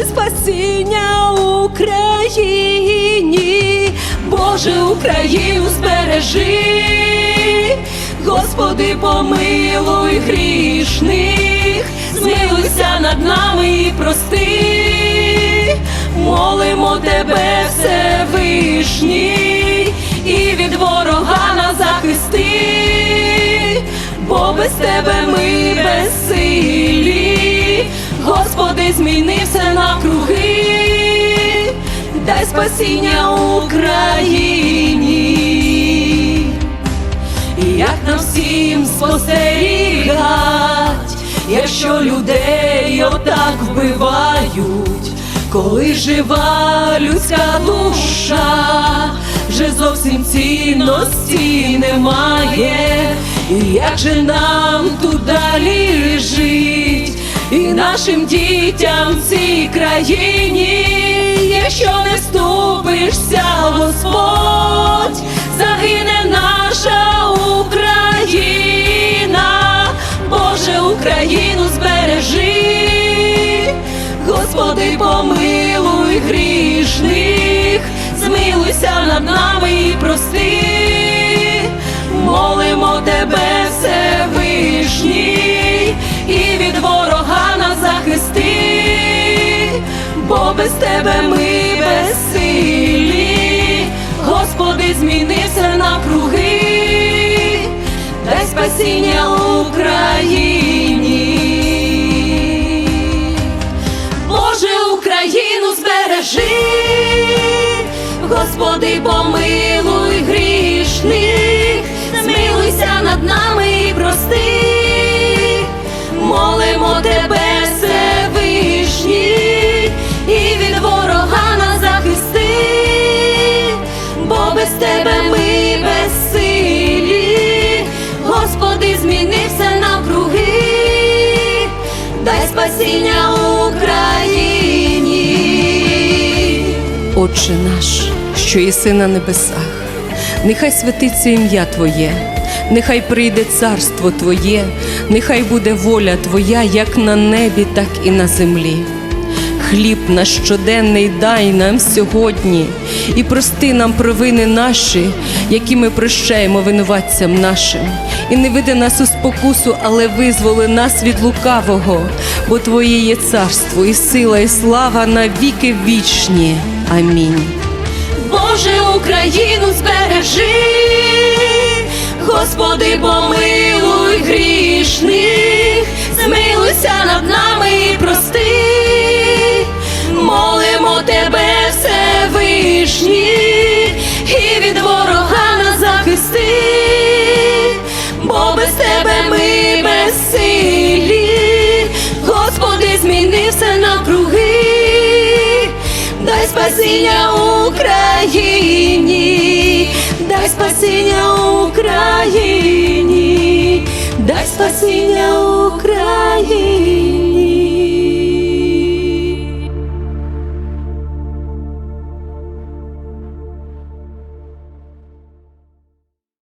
даруй спасіння Україні, Боже, Україну збережи, Господи, помилуй грішних, змилуйся над нами і прости, молимо тебе, Всевишній, і від ворога нас захисти, бо без тебе ми безсилі, дай спасіння Україні. Як нам всім спостерігать, якщо людей отак вбивають, коли жива людська душа, вже зовсім цінності немає, і як же нам тут далі жить, і нашим дітям в цій країні, якщо не вступишся, Господь, загине наша Україна, Боже, Україну збережи, Господи, помилуй грішних, змилуйся над нами і прости, молимо тебе, Всевишній, і від бо без тебе ми безсилі, Господи, змінився навкруги, дай спасіння Україні. Боже, Україну збережи, Господи, помилуй Отче наш, що єси на небесах, нехай святиться ім'я Твоє, нехай прийде царство Твоє, нехай буде воля Твоя, як на небі, так і на землі. Хліб наш щоденний дай нам сьогодні, і прости нам провини наші, які ми прощаємо винуватцям нашим. І не веди нас у спокусу, але визволи нас від лукавого, бо Твоє є царство, і сила, і слава на віки вічні. Амінь. Боже, Україну збережи, Господи, помилуй грішних, змилуйся над нами спасіння Україні, дай спасіння Україні, дай спасіння Україні.